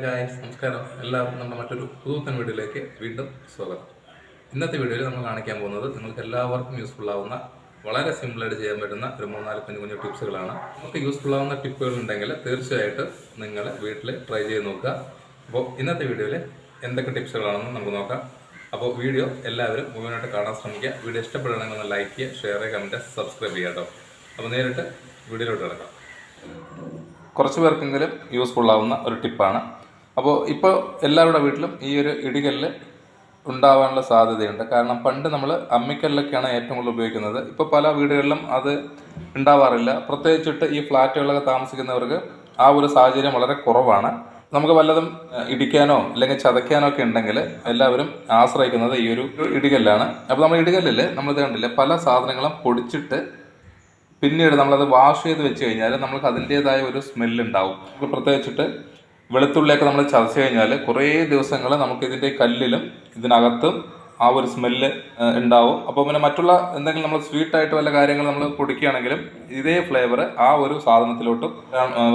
Guys നമസ്കാരം. എല്ലാവർക്കും നമ്മുടെ മറ്റൊരു പുതുത്തൻ വീഡിയോയിലേക്ക് വീണ്ടും സ്വാഗതം. ഇന്നത്തെ വീഡിയോയിൽ നമ്മൾ കാണിക്കാൻ പോകുന്നത് നിങ്ങൾക്ക് എല്ലാവർക്കും യൂസ്ഫുൾ ആവുന്ന വളരെ സിമ്പിളായിട്ട് ചെയ്യാൻ പറ്റുന്ന ഒരു മൂന്നാൽ കുഞ്ഞു കുഞ്ഞു ടിപ്സുകളാണ്. നമുക്ക് യൂസ്ഫുൾ ആവുന്ന ടിപ്പുകൾ ഉണ്ടെങ്കിൽ തീർച്ചയായിട്ടും നിങ്ങൾ വീട്ടിൽ ട്രൈ ചെയ്ത് നോക്കുക. അപ്പോൾ ഇന്നത്തെ വീഡിയോയിൽ എന്തൊക്കെ ടിപ്സുകളാണെന്ന് നമുക്ക് നോക്കാം. അപ്പോൾ വീഡിയോ എല്ലാവരും മുഴുവനായിട്ട് കാണാൻ ശ്രമിക്കുക. വീഡിയോ ഇഷ്ടപ്പെടുകയാണെങ്കിൽ ഒന്ന് ലൈക്ക് ചെയ്യുക ഷെയർ ചെയ്യുക കമന്റ് സബ്സ്ക്രൈബ് ചെയ്യുക കേട്ടോ. അപ്പോൾ നേരിട്ട് വീഡിയോയിലോട്ട് കിടക്കാം. കുറച്ച് പേർക്കെങ്കിലും യൂസ്ഫുൾ ആവുന്ന ഒരു ടിപ്പാണ് അപ്പോൾ ഇപ്പോൾ എല്ലാവരുടെ വീട്ടിലും ഈ ഒരു ഇടികല്ല് ഉണ്ടാവാനുള്ള സാധ്യതയുണ്ട്. കാരണം പണ്ട് നമ്മൾ അമ്മിക്കല്ലൊക്കെയാണ് ഏറ്റവും കൂടുതൽ ഉപയോഗിക്കുന്നത്. ഇപ്പോൾ പല വീടുകളിലും അത് ഉണ്ടാവാറില്ല. പ്രത്യേകിച്ചിട്ട് ഈ ഫ്ലാറ്റുകളിലൊക്കെ താമസിക്കുന്നവർക്ക് ആ ഒരു സാഹചര്യം വളരെ കുറവാണ്. നമുക്ക് വല്ലതും ഇടിക്കാനോ അല്ലെങ്കിൽ ചതയ്ക്കാനോ ഒക്കെ ഉണ്ടെങ്കിൽ എല്ലാവരും ആശ്രയിക്കുന്നത് ഈ ഒരു ഇടികല്ലാണ്. അപ്പോൾ നമ്മൾ ഇടികല്ലിൽ നമ്മൾ കണ്ടില്ല? പല സാധനങ്ങളും പൊടിച്ചിട്ട് പിന്നീട് നമ്മളത് വാഷ് ചെയ്ത് വെച്ച് കഴിഞ്ഞാൽ നമുക്ക് അതിന്റെതായ ഒരു സ്മെല്ലുണ്ടാവും പ്രത്യേകിച്ചിട്ട് വെളുത്തുള്ളിയൊക്കെ നമ്മൾ ചതച്ച് കഴിഞ്ഞാൽ കുറേ ദിവസങ്ങൾ നമുക്ക് ഇതിന്റെ കല്ലിലും ഇതിനകത്തും ആ ഒരു സ്മെല്ല് ഉണ്ടാവും. അപ്പോൾ പിന്നെ മറ്റുള്ള എന്തെങ്കിലും നമ്മൾ സ്വീറ്റായിട്ട് വല്ല കാര്യങ്ങൾ നമ്മൾ കുടിക്കുകയാണെങ്കിലും ഇതേ ഫ്ലേവർ ആ ഒരു സാധനത്തിലോട്ടും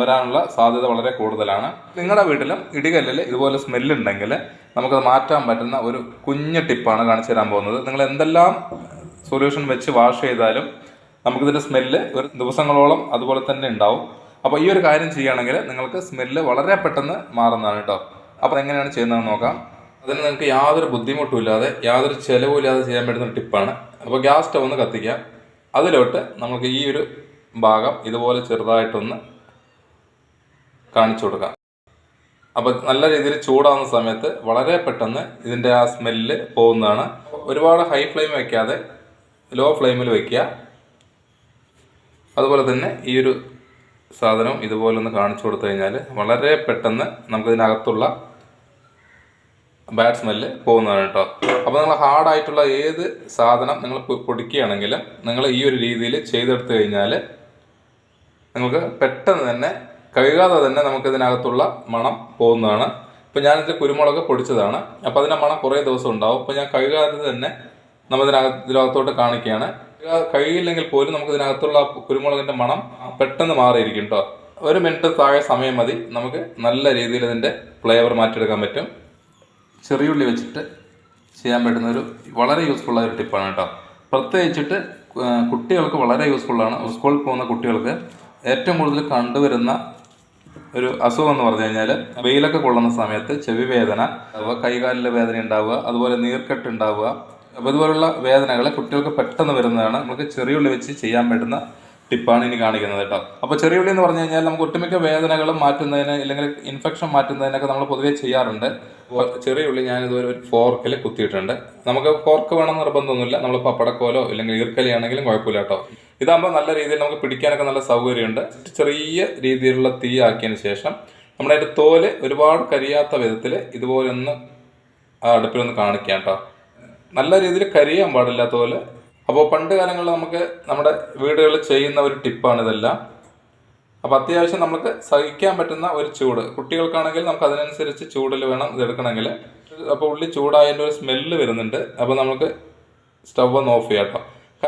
വരാനുള്ള സാധ്യത വളരെ കൂടുതലാണ്. നിങ്ങളുടെ വീട്ടിലും ഇടികല്ലിൽ ഇതുപോലെ സ്മെല്ലുണ്ടെങ്കിൽ നമുക്കത് മാറ്റാൻ പറ്റുന്ന ഒരു കുഞ്ഞു ടിപ്പാണ് കാണിച്ചു തരാൻ പോകുന്നത്. നിങ്ങൾ എന്തെല്ലാം സൊല്യൂഷൻ വെച്ച് വാഷ് ചെയ്താലും നമുക്കിതിന്റെ സ്മെല്ല് ഒരു ദിവസങ്ങളോളം അതുപോലെ തന്നെ ഉണ്ടാവും. അപ്പോൾ ഈ ഒരു കാര്യം ചെയ്യുകയാണെങ്കിൽ നിങ്ങൾക്ക് സ്മെല്ല് വളരെ പെട്ടെന്ന് മാറുന്നതാണ് കേട്ടോ അപ്പോൾ എങ്ങനെയാണ് ചെയ്യുന്നതെന്ന് നോക്കാം. അതിന് നിങ്ങൾക്ക് യാതൊരു ബുദ്ധിമുട്ടും ഇല്ലാതെ യാതൊരു ചിലവും ഇല്ലാതെ ചെയ്യാൻ പറ്റുന്ന ഒരു ടിപ്പാണ് അപ്പോൾ ഗ്യാസ് സ്റ്റവ് ഒന്ന് കത്തിക്കാം അതിലോട്ട് നമുക്ക് ഈ ഒരു ഭാഗം ഇതുപോലെ ചെറുതായിട്ടൊന്ന് കാണിച്ചു കൊടുക്കാം. അപ്പോൾ നല്ല രീതിയിൽ ചൂടാവുന്ന സമയത്ത് വളരെ പെട്ടെന്ന് ഇതിന്റെ ആ സ്മെല്ല് പോകുന്നതാണ്. ഒരുപാട് ഹൈ ഫ്ലെയിം വയ്ക്കാതെ ലോ ഫ്ലെയിമിൽ വയ്ക്കുക അതുപോലെ തന്നെ ഈ ഒരു സാധനം ഇതുപോലെ ഒന്ന് കാണിച്ചു കൊടുത്തു കഴിഞ്ഞാൽ വളരെ പെട്ടെന്ന് നമുക്കിതിനകത്തുള്ള ബാഡ് സ്മെല്ല് പോകുന്നതാണ് കേട്ടോ. അപ്പോൾ നിങ്ങൾ ഹാർഡായിട്ടുള്ള ഏത് സാധനം നിങ്ങൾ പൊടിക്കുകയാണെങ്കിലും നിങ്ങൾ ഈ ഒരു രീതിയിൽ ചെയ്തെടുത്തു കഴിഞ്ഞാൽ നിങ്ങൾക്ക് പെട്ടെന്ന് തന്നെ കഴുകാതെ തന്നെ നമുക്കിതിനകത്തുള്ള മണം പോകുന്നതാണ്. ഇപ്പം ഞാനിത് കുരുമുളക് പൊടിച്ചതാണ്. അപ്പോൾ അതിന്റെ മണം കുറേ ദിവസം ഉണ്ടാവും. അപ്പോൾ ഞാൻ കഴുകാതെ തന്നെ നമ്മൾ ഇതിനകത്ത് ഇതിനകത്തോട്ട് കാണിക്കുകയാണ്. കഴുകിയില്ലെങ്കിൽ പോലും നമുക്ക് ഇതിനകത്തുള്ള കുരുമുളകിന്റെ മണം പെട്ടെന്ന് മാറിയിരിക്കും കേട്ടോ ഒരു മിനിറ്റ് താഴെ സമയം മതി. നമുക്ക് നല്ല രീതിയിൽ ഇതിന്റെ ഫ്ലേവർ മാറ്റിയെടുക്കാൻ പറ്റും. ചെറിയുള്ളി വെച്ചിട്ട് ചെയ്യാൻ പറ്റുന്ന ഒരു വളരെ യൂസ്ഫുൾ ആയ ഒരു ടിപ്പാണ് കേട്ടോ പ്രത്യേകിച്ചിട്ട് കുട്ടികൾക്ക് വളരെ യൂസ്ഫുള്ളാണ് സ്കൂളിൽ പോകുന്ന കുട്ടികൾക്ക് ഏറ്റവും കൂടുതൽ കണ്ടുവരുന്ന ഒരു അസുഖം എന്ന് പറഞ്ഞു കഴിഞ്ഞാൽ വെയിലൊക്കെ കൊള്ളുന്ന സമയത്ത് ചെവി വേദന കൈകാലിലെ വേദന ഉണ്ടാവുക അതുപോലെ നീർക്കെട്ട് ഉണ്ടാവുക അപ്പോൾ ഇതുപോലുള്ള വേദനകൾ കുട്ടികൾക്ക് പെട്ടെന്ന് വരുന്നതാണ്. നമുക്ക് ചെറിയുള്ളി വെച്ച് ചെയ്യാൻ പറ്റുന്ന ടിപ്പാണ് ഇനി കാണിക്കുന്നത് കേട്ടോ. അപ്പോൾ ചെറിയുള്ളി എന്ന് പറഞ്ഞു കഴിഞ്ഞാൽ നമുക്ക് ഒട്ടുമിക്ക വേദനകളും മാറ്റുന്നതിന് അല്ലെങ്കിൽ ഇൻഫെക്ഷൻ മാറ്റുന്നതിനൊക്കെ നമ്മൾ പൊതുവേ ചെയ്യാറുണ്ട്. ചെറിയ ഉള്ളി ഞാൻ ഇതുവരെ ഒരു ഫോർക്കിൽ കുത്തിയിട്ടുണ്ട്. നമുക്ക് ഫോർക്ക് വേണം നിർബന്ധമൊന്നുമില്ല. നമ്മൾ പപ്പടക്കോലോ അല്ലെങ്കിൽ ഈർക്കലി ആണെങ്കിലും കുഴപ്പമില്ല കേട്ടോ. ഇതാകുമ്പോൾ നല്ല രീതിയിൽ നമുക്ക് പിടിക്കാനൊക്കെ നല്ല സൗകര്യമുണ്ട്. ചെറിയ രീതിയിലുള്ള തീ ആക്കിയതിന് ശേഷം നമ്മുടെ തോൽ ഒരുപാട് കരിയാത്ത വിധത്തിൽ ഇതുപോലെ ഒന്ന് അടുപ്പിലൊന്ന് കാണിക്കാം കേട്ടോ. നല്ല രീതിയിൽ കരിയാൻ പാടില്ലാത്ത പോലെ. അപ്പോൾ പണ്ട് കാലങ്ങളിൽ നമുക്ക് നമ്മുടെ വീടുകളിൽ ചെയ്യുന്ന ഒരു ടിപ്പാണ് ഇതെല്ലാം. അപ്പോൾ അത്യാവശ്യം നമുക്ക് സഹിക്കാൻ പറ്റുന്ന ഒരു ചൂട്. കുട്ടികൾക്കാണെങ്കിൽ നമുക്ക് അതിനനുസരിച്ച് ചൂടിൽ വേണം ഇതെടുക്കണമെങ്കിൽ അപ്പോൾ ഉള്ളി ചൂടായതിന്റെ ഒരു സ്മെല്ല് വരുന്നുണ്ട്. അപ്പോൾ നമുക്ക് സ്റ്റവ് ഒന്ന് ഓഫ് ചെയ്യാം കേട്ടോ.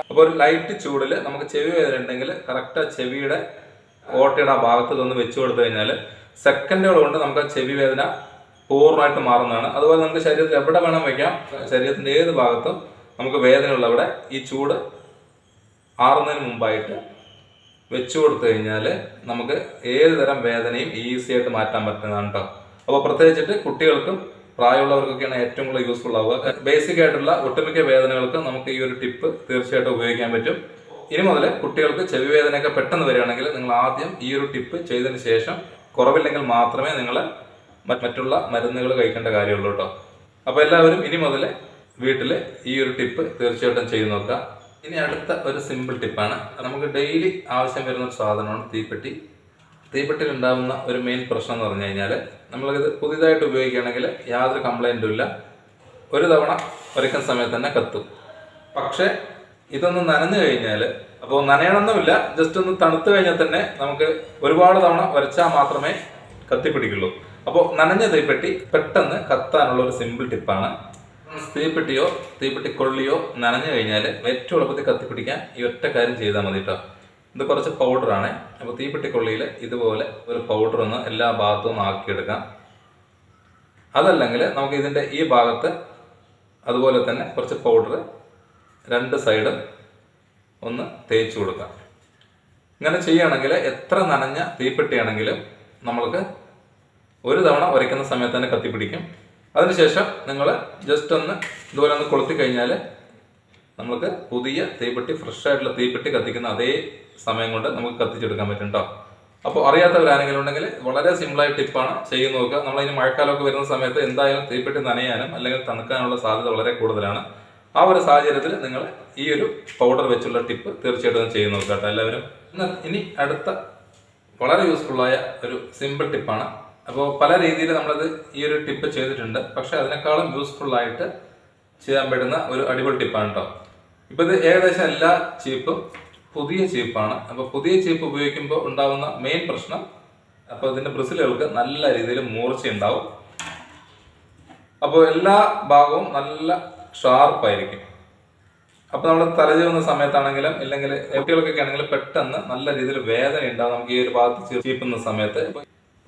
അപ്പോൾ ഒരു ലൈറ്റ് ചൂടിൽ നമുക്ക് ചെവി വേദന ഉണ്ടെങ്കിൽ കറക്റ്റ് ആ ചെവിയുടെ ഓട്ടയുടെ ആ ഭാഗത്ത് നിന്ന് വെച്ച് കൊടുത്തു കഴിഞ്ഞാൽ സെക്കൻഡുകൾ കൊണ്ട് നമുക്ക് ആ ചെവി വേദന പൂർണമായിട്ട് മാറുന്നതാണ്. അതുപോലെ നമുക്ക് ശരീരത്തിൽ എവിടെ വേണം വയ്ക്കാം ശരീരത്തിന്റെ ഏത് ഭാഗത്തും നമുക്ക് വേദനയുള്ളവിടെ ഈ ചൂട് ആറുന്നതിന് മുമ്പായിട്ട് വെച്ചു കൊടുത്തു കഴിഞ്ഞാൽ നമുക്ക് ഏത് തരം വേദനയും ഈസി ആയിട്ട് മാറ്റാൻ പറ്റുന്നതാണ് കേട്ടോ അപ്പോൾ പ്രത്യേകിച്ചിട്ട് കുട്ടികൾക്കും പ്രായമുള്ളവർക്കൊക്കെയാണ് ഏറ്റവും കൂടുതൽ യൂസ്ഫുൾ ആവുക. ബേസിക് ആയിട്ടുള്ള ഒട്ടുമിക്ക വേദനകൾക്ക് നമുക്ക് ഈ ഒരു ടിപ്പ് തീർച്ചയായിട്ടും ഉപയോഗിക്കാൻ പറ്റും. ഇനി മുതൽ കുട്ടികൾക്ക് ചെവി വേദനയൊക്കെ പെട്ടെന്ന് വരികയാണെങ്കിൽ നിങ്ങൾ ആദ്യം ഈ ഒരു ടിപ്പ് ചെയ്തതിന് ശേഷം കുറവില്ലെങ്കിൽ മാത്രമേ നിങ്ങൾ മറ്റുള്ള മരുന്നുകൾ കഴിക്കേണ്ട കാര്യമുള്ളൂ കേട്ടോ അപ്പോൾ എല്ലാവരും ഇനി മുതൽ വീട്ടിൽ ഈ ഒരു ടിപ്പ് തീർച്ചയായിട്ടും ചെയ്ത് നോക്കുക. ഇനി അടുത്ത ഒരു സിമ്പിൾ ടിപ്പാണ് നമുക്ക് ഡെയിലി ആവശ്യം വരുന്ന ഒരു സാധനമാണ് തീപ്പെട്ടി. തീപ്പെട്ടിയിൽ ഉണ്ടാകുന്ന ഒരു മെയിൻ പ്രശ്നം എന്ന് പറഞ്ഞു കഴിഞ്ഞാൽ നമ്മളിത് പുതിയതായിട്ട് ഉപയോഗിക്കുകയാണെങ്കിൽ യാതൊരു കംപ്ലൈന്റും ഇല്ല. ഒരു തവണ വരയ്ക്കുന്ന സമയത്ത് തന്നെ കത്തും. പക്ഷേ ഇതൊന്ന് നനഞ്ഞു കഴിഞ്ഞാൽ അപ്പോൾ നനയണമെന്നുമില്ല ജസ്റ്റ് ഒന്ന് തണുത്തു കഴിഞ്ഞാൽ തന്നെ നമുക്ക് ഒരുപാട് തവണ വരച്ചാൽ മാത്രമേ കത്തിപ്പിടിക്കുള്ളൂ. അപ്പോൾ നനഞ്ഞ തീപ്പെട്ടി പെട്ടെന്ന് കത്താനുള്ള ഒരു സിമ്പിൾ ടിപ്പാണ് തീപ്പെട്ടിയോ തീപ്പെട്ടി കൊള്ളിയോ നനഞ്ഞു കഴിഞ്ഞാൽ ഏറ്റവും എളുപ്പത്തിൽ കത്തിപ്പിടിക്കാൻ ഈ ഒറ്റ കാര്യം ചെയ്താൽ മതി കേട്ടോ ഇത് കുറച്ച് പൗഡറാണ് അപ്പോൾ തീപ്പെട്ടി കൊള്ളിയിൽ ഇതുപോലെ ഒരു പൗഡർ ഒന്ന് എല്ലാ ഭാഗത്തും ആക്കിയെടുക്കാം. അതല്ലെങ്കിൽ നമുക്ക് ഇതിന്റെ ഈ ഭാഗത്ത് അതുപോലെ തന്നെ കുറച്ച് പൗഡർ രണ്ട് സൈഡും ഒന്ന് തേച്ച് കൊടുക്കാം. ഇങ്ങനെ ചെയ്യുകയാണെങ്കിൽ എത്ര നനഞ്ഞ തീപ്പെട്ടിയാണെങ്കിലും നമ്മൾക്ക് ഒരു തവണ ഉരയ്ക്കുന്ന സമയത്ത് തന്നെ കത്തിപ്പിടിക്കും. അതിനുശേഷം നിങ്ങൾ ജസ്റ്റ് ഒന്ന് ഇതുപോലെ ഒന്ന് കൊളുത്തി കഴിഞ്ഞാൽ നമുക്ക് പുതിയ തീപ്പെട്ടി ഫ്രഷ് ആയിട്ടുള്ള തീപ്പെട്ടി കത്തിക്കുന്ന അതേ സമയം കൊണ്ട് നമുക്ക് കത്തിച്ചെടുക്കാൻ പറ്റും കേട്ടോ അപ്പോൾ അറിയാത്തവരാരെങ്കിലും ഉണ്ടെങ്കിൽ വളരെ സിമ്പിളായ ടിപ്പാണ് ചെയ്ത് നോക്കുക. നമ്മളതിന് മഴക്കാലമൊക്കെ വരുന്ന സമയത്ത് എന്തായാലും തീപ്പെട്ടി നനയാനും അല്ലെങ്കിൽ തണുക്കാനുള്ള സാധ്യത വളരെ കൂടുതലാണ്. ആ ഒരു സാഹചര്യത്തിൽ നിങ്ങൾ ഈ ഒരു പൗഡർ വെച്ചുള്ള ടിപ്പ് തീർച്ചയായിട്ടും ചെയ്യുന്നു നോക്കുക കേട്ടോ എല്ലാവരും. ഇനി അടുത്ത വളരെ യൂസ്ഫുള്ളായ ഒരു സിമ്പിൾ ടിപ്പാണ് അപ്പോൾ പല രീതിയിൽ നമ്മളത് ഈ ഒരു ടിപ്പ് ചെയ്തിട്ടുണ്ട്. പക്ഷെ അതിനേക്കാളും യൂസ്ഫുൾ ആയിട്ട് ചെയ്യാൻ പറ്റുന്ന ഒരു അടിപൊളി ടിപ്പാണ് കേട്ടോ ഇപ്പൊ ഇത് ഏകദേശം എല്ലാ ചീപ്പും പുതിയ ചീപ്പാണ്. അപ്പോൾ പുതിയ ചീപ്പ് ഉപയോഗിക്കുമ്പോൾ ഉണ്ടാവുന്ന മെയിൻ പ്രശ്നം അപ്പോൾ ഇതിന്റെ ബ്രിസിലുകൾക്ക് നല്ല രീതിയിൽ മൂർച്ച ഉണ്ടാവും അപ്പോൾ എല്ലാ ഭാഗവും നല്ല ഷാർപ്പായിരിക്കും. അപ്പൊ നമ്മൾ തലചീവുന്ന സമയത്താണെങ്കിലും ഇല്ലെങ്കിൽ കുട്ടികൾക്കൊക്കെ ആണെങ്കിലും പെട്ടെന്ന് നല്ല രീതിയിൽ വേദന ഉണ്ടാവും നമുക്ക് ഈ ഒരു ഭാഗത്ത് ചീപ്പുന്ന സമയത്ത്.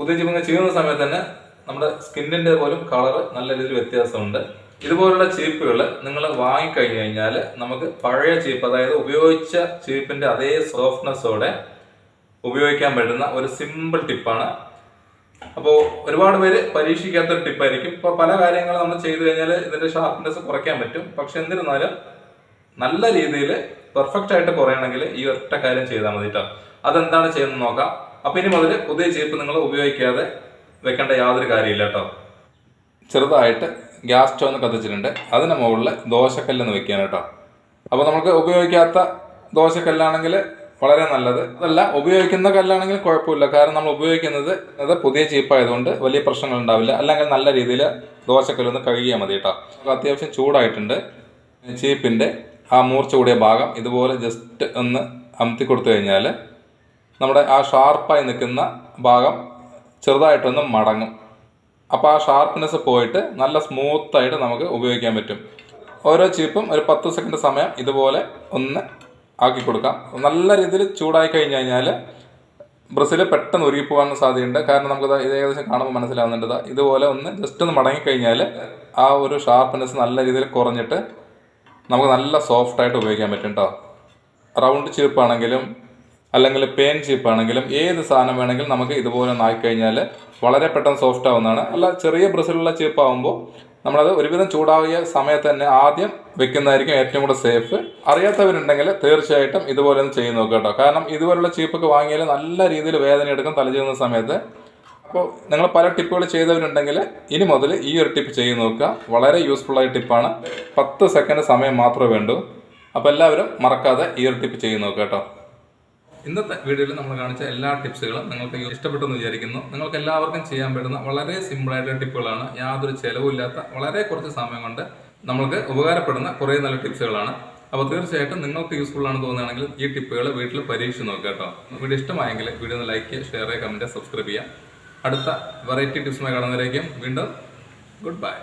പുതിയ ചെയ്യുന്ന സമയത്ത് തന്നെ നമ്മുടെ സ്കിന്നിന്റെ പോലും കളർ നല്ല രീതിയിൽ വ്യത്യാസമുണ്ട്. ഇതുപോലുള്ള ചീപ്പുകൾ നിങ്ങൾ വാങ്ങിക്കഴിഞ്ഞു കഴിഞ്ഞാൽ നമുക്ക് പഴയ ചീപ്പ് അതായത് ഉപയോഗിച്ച ചീപ്പിന്റെ അതേ സോഫ്റ്റ്നെസ്സോടെ ഉപയോഗിക്കാൻ പറ്റുന്ന ഒരു സിമ്പിൾ ടിപ്പാണ്. അപ്പോൾ ഒരുപാട് പേര് പരീക്ഷിക്കാത്തൊരു ടിപ്പായിരിക്കും. ഇപ്പോൾ പല കാര്യങ്ങളും നമ്മൾ ചെയ്തു കഴിഞ്ഞാൽ ഇതിന്റെ ഷാർപ്പ്നെസ് കുറയ്ക്കാൻ പറ്റും. പക്ഷെ എന്നിരുന്നാലും നല്ല രീതിയിൽ പെർഫെക്റ്റ് ആയിട്ട് കുറയണമെങ്കിൽ ഈ ഒറ്റ കാര്യം ചെയ്താൽ മതി കേട്ടോ അതെന്താണ് ചെയ്യുന്നത് നോക്കാം. അപ്പൊ ഇനി മുതൽ പുതിയ ചീപ്പ് നിങ്ങൾ ഉപയോഗിക്കാതെ വെക്കേണ്ട യാതൊരു കാര്യമില്ല കേട്ടോ. ചെറുതായിട്ട് ഗ്യാസ് സ്റ്റവ് ഒന്ന് കത്തിച്ചിട്ടുണ്ട്. അതിന് മുകളിൽ ദോശക്കല്ലെന്ന് വെക്കാൻ കേട്ടോ. അപ്പോൾ നമുക്ക് ഉപയോഗിക്കാത്ത ദോശക്കല്ലാണെങ്കിൽ വളരെ നല്ലത്. അതല്ല ഉപയോഗിക്കുന്ന കല്ലാണെങ്കിൽ കുഴപ്പമില്ല. കാരണം നമ്മൾ ഉപയോഗിക്കുന്നത് അത് പുതിയ ചീപ്പായതുകൊണ്ട് വലിയ പ്രശ്നങ്ങൾ ഉണ്ടാവില്ല. അല്ലെങ്കിൽ നല്ല രീതിയിൽ ദോശക്കല്ലൊന്ന് കഴുകിയാൽ മതി കേട്ടോ. അപ്പോൾ അത്യാവശ്യം ചൂടായിട്ടുണ്ട്. ചീപ്പിന്റെ ആ മൂർച്ച കൂടിയ ഭാഗം ഇതുപോലെ ജസ്റ്റ് ഒന്ന് അമത്തി കൊടുത്തു കഴിഞ്ഞാൽ നമ്മുടെ ആ ഷാർപ്പായി നിൽക്കുന്ന ഭാഗം ചെറുതായിട്ടൊന്ന് മടങ്ങും. അപ്പോൾ ആ ഷാർപ്പ്നെസ് പോയിട്ട് നല്ല സ്മൂത്തായിട്ട് നമുക്ക് ഉപയോഗിക്കാൻ പറ്റും. ഓരോ ചീപ്പും ഒരു പത്ത് സെക്കൻഡ് സമയം ഇതുപോലെ ഒന്ന് ആക്കി കൊടുക്കാം. നല്ല രീതിയിൽ ചൂടായി കഴിഞ്ഞ് കഴിഞ്ഞാൽ ബ്രസിൽ പെട്ടെന്ന് ഉരുകി പോകാൻ സാധ്യതയുണ്ട്. കാരണം നമുക്ക് ഇത് ഏകദേശം കാണുമ്പോൾ മനസ്സിലാവുന്നുണ്ട്. ഇതുപോലെ ഒന്ന് ജസ്റ്റ് ഒന്ന് മടങ്ങിക്കഴിഞ്ഞാൽ ആ ഒരു ഷാർപ്പ്നെസ് നല്ല രീതിയിൽ കുറഞ്ഞിട്ട് നമുക്ക് നല്ല സോഫ്റ്റായിട്ട് ഉപയോഗിക്കാൻ പറ്റും കേട്ടോ റൗണ്ട് ചീപ്പാണെങ്കിലും അല്ലെങ്കിൽ പേൻ ചീപ്പാണെങ്കിലും ഏത് സാധനം വേണമെങ്കിലും നമുക്ക് ഇതുപോലെ നായി കഴിഞ്ഞാൽ വളരെ പെട്ടെന്ന് സോഫ്റ്റ് ആവുന്നതാണ്. അല്ല ചെറിയ ബ്രസിലുള്ള ചീപ്പാവുമ്പോൾ നമ്മളത് ഒരുവിധം ചൂടാവിയ സമയത്ത് തന്നെ ആദ്യം വെക്കുന്നതായിരിക്കും ഏറ്റവും കൂടെ സേഫ് അറിയാത്തവരുണ്ടെങ്കിൽ തീർച്ചയായിട്ടും ഇതുപോലെ ഒന്ന് ചെയ്ത് നോക്കുക കേട്ടോ. കാരണം ഇതുപോലുള്ള ചീപ്പൊക്കെ വാങ്ങിയാൽ നല്ല രീതിയിൽ വേദന എടുക്കും തല ചെയ്യുന്ന സമയത്ത്. അപ്പോൾ നിങ്ങൾ പല ടിപ്പുകൾ ചെയ്തവരുണ്ടെങ്കിൽ ഇനി മുതൽ ഈ ഒരു ടിപ്പ് ചെയ്ത് നോക്കുക. വളരെ യൂസ്ഫുൾ ആയ ടിപ്പാണ് പത്ത് സെക്കൻഡ് സമയം മാത്രമേ വേണ്ടൂ. അപ്പോൾ എല്ലാവരും മറക്കാതെ ഈ ഒരു ടിപ്പ് ചെയ്ത് നോക്കുക കേട്ടോ. ഇന്നത്തെ വീഡിയോയിൽ നമ്മൾ കാണിച്ച എല്ലാ ടിപ്സുകളും നിങ്ങൾക്ക് ഇഷ്ടപ്പെട്ടെന്ന് വിചാരിക്കുന്നു. നിങ്ങൾക്ക് എല്ലാവർക്കും ചെയ്യാൻ പറ്റുന്ന വളരെ സിമ്പിളായിട്ടുള്ള ടിപ്പുകളാണ്. യാതൊരു ചിലവില്ലാത്ത വളരെ കുറച്ച് സമയം കൊണ്ട് നമ്മൾക്ക് ഉപകാരപ്പെടുന്ന കുറേ നല്ല ടിപ്സുകളാണ്. അപ്പോൾ തീർച്ചയായിട്ടും നിങ്ങൾക്ക് യൂസ്ഫുൾ ആണെന്ന് തോന്നുകയാണെങ്കിൽ ഈ ടിപ്പുകൾ വീട്ടിൽ പരീക്ഷിച്ച് നോക്കുക കേട്ടോ. വീഡിയോ ഇഷ്ടമായെങ്കിൽ വീഡിയോ ഒന്ന് ലൈക്ക് ചെയ്യുക ഷെയർ ചെയ്യുക കമന്റ് സബ്സ്ക്രൈബ് ചെയ്യുക. അടുത്ത വെറൈറ്റി ടിപ്സുമായി കാണുന്നതിലേക്കും വീണ്ടും ഗുഡ് ബൈ